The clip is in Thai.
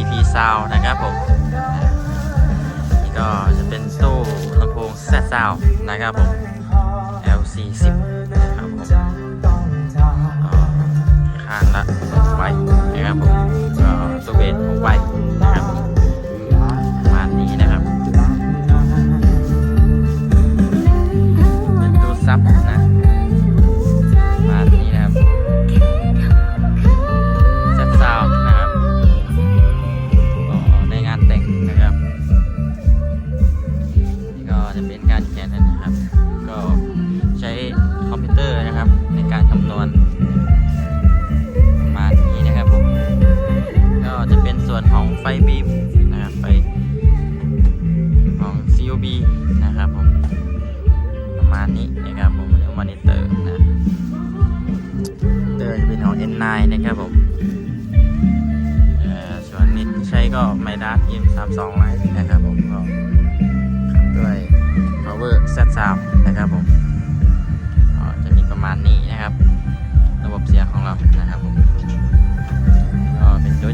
EP Sound นะครับผมนี่ก็จะเป็นตู้ลำโพงแซดซาวนะครับผม LC10 ะเป็นการแขีนนะครับ ก็ใช้คอมพิวเตอร์นะครับ ในการคำนวณประมาณนี้นะครับผมก็จะเป็นส่วนของไฟบีมนะครับไฟของ COB นะครับผมประมาณนี้นะครับผมแล้อมอนิเตอร์นะเตอร์จะเป็นของ N9 นะครับผมส่วนนี้ใช้ก็ไมดัส M32 ไว้นะครับผม Z3 นะครับผมจะมีประมาณนี้นะครับ ระบบเสียของเรานะครับผมก็เป็นตัว